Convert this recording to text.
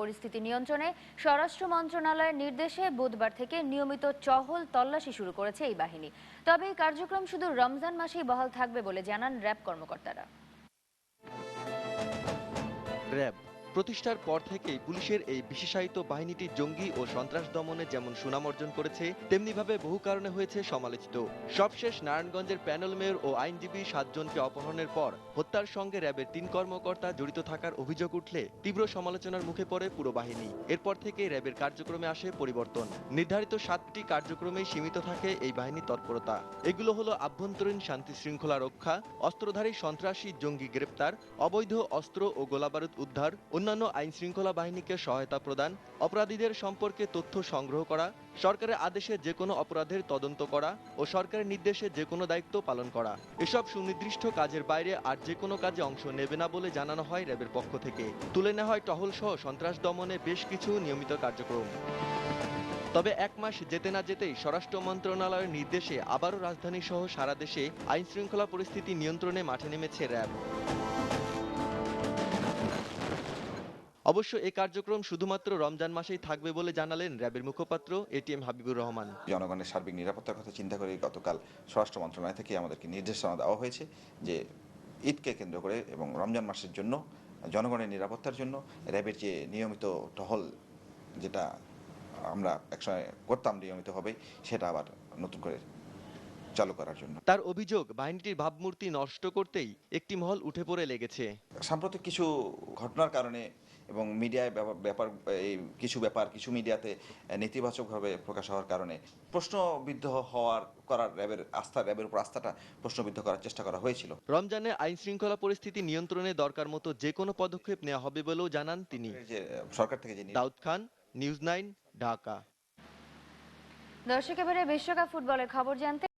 পরিস্থিতি নিয়ন্ত্রণে স্বরাষ্ট্র মন্ত্রণালয়ের নির্দেশে বুধবার থেকে নিয়মিত চহল তল্লাশি শুরু করেছে এই বাহিনী। তবে এই কার্যক্রম শুধু রমজান মাসেই বহাল থাকবে বলে জানান র্যাব কর্মকর্তারা। র্যাব প্রতিষ্ঠার পর থেকেই পুলিশের এই বিশেষায়িত বাহিনীটি জঙ্গি ও সন্ত্রাস দমনে যেমন সুনাম অর্জন করেছে, তেমনিভাবে বহু কারণে হয়েছে সমালোচিত। সবশেষ নারায়ণগঞ্জের প্যানেল মেয়র ও আইনজীবী সাতজনকে অপহরণের পর হত্যার সঙ্গে র্যাবের তিন কর্মকর্তা জড়িত থাকার অভিযোগ উঠলে তীব্র সমালোচনার মুখে পড়ে পুরো বাহিনী। এরপর থেকে র্যাবের কার্যক্রমে আসে পরিবর্তন। নির্ধারিত সাতটি কার্যক্রমেই সীমিত থাকে এই বাহিনীর তৎপরতা। এগুলো হলো আভ্যন্তরীণ শান্তি শৃঙ্খলা রক্ষা, অস্ত্রধারী সন্ত্রাসী জঙ্গি গ্রেপ্তার, অবৈধ অস্ত্র ও গোলাবারুদ উদ্ধার অন্যান্য আইন শৃঙ্খলা বাহিনীকে সহায়তা প্রদান, অপরাধীদের সম্পর্কে তথ্য সংগ্রহ করা, সরকারের আদেশে যে কোনো অপরাধের তদন্ত করা ও সরকারের নির্দেশে যে কোনো দায়িত্ব পালন করা। এসব সুনির্দিষ্ট কাজের বাইরে আর যে কোনো কাজে অংশ নেবে না বলে জানানো হয় র্যাবের পক্ষ থেকে। তুলে নেওয়া হয় টহল সহ সন্ত্রাস দমনে বেশ কিছু নিয়মিত কার্যক্রম। তবে এক মাস যেতে না যেতেই স্বরাষ্ট্র মন্ত্রণালয়ের নির্দেশে আবারও রাজধানী সহ সারা দেশে আইন শৃঙ্খলা পরিস্থিতি নিয়ন্ত্রণে মাঠে নেমেছে র্যাব। অবশ্য এই কার্যক্রম শুধুমাত্র রমজান মাসেই থাকবে বলে জানালেন র্যাবের মুখপাত্র এটিএম হাবিবুর রহমান। জনগণের সার্বিক নিরাপত্তার কথা চিন্তা করে গতকাল স্বরাষ্ট্র মন্ত্রণালয় থেকে আমাদেরকে নির্দেশনা দেওয়া হয়েছে যে ঈদকে কেন্দ্র করে এবং রমজান মাসের জন্য, জনগণের নিরাপত্তার জন্য র্যাবের যে নিয়মিত টহল যেটা আমরা একসময় করতাম নিয়মিতভাবে, সেটা আবার নতুন করে চালু করার জন্য। তার অভিযোগ বাহিনীটির ভাবমূর্তি নষ্ট করতেই একটি মহল উঠে পড়ে লেগেছে। সাম্প্রতিক কিছু ঘটনার কারণে এবং মিডিয়ায় ব্যাপার এই কিছু ব্যাপার কিছু মিডিয়াতে নেতিবাচকভাবে প্রকাশ হওয়ার কারণে প্রশ্নবিদ্ধ হওয়ার করার র্যাবের আস্থা র্যাবের উপর আস্থাটা প্রশ্নবিদ্ধ করার চেষ্টা করা হয়েছিল। রমজানে আইন শৃঙ্খলা পরিস্থিতি নিয়ন্ত্রণে দরকার মতো যে কোনো পদক্ষেপ নেওয়া হবে বলেও জানান তিনি। যে সরকার থেকে যে দাউদ খান নিউজ নাইন ঢাকা। দর্শক এবারে বিশ্বকাপ ফুটবলের খবর জানতে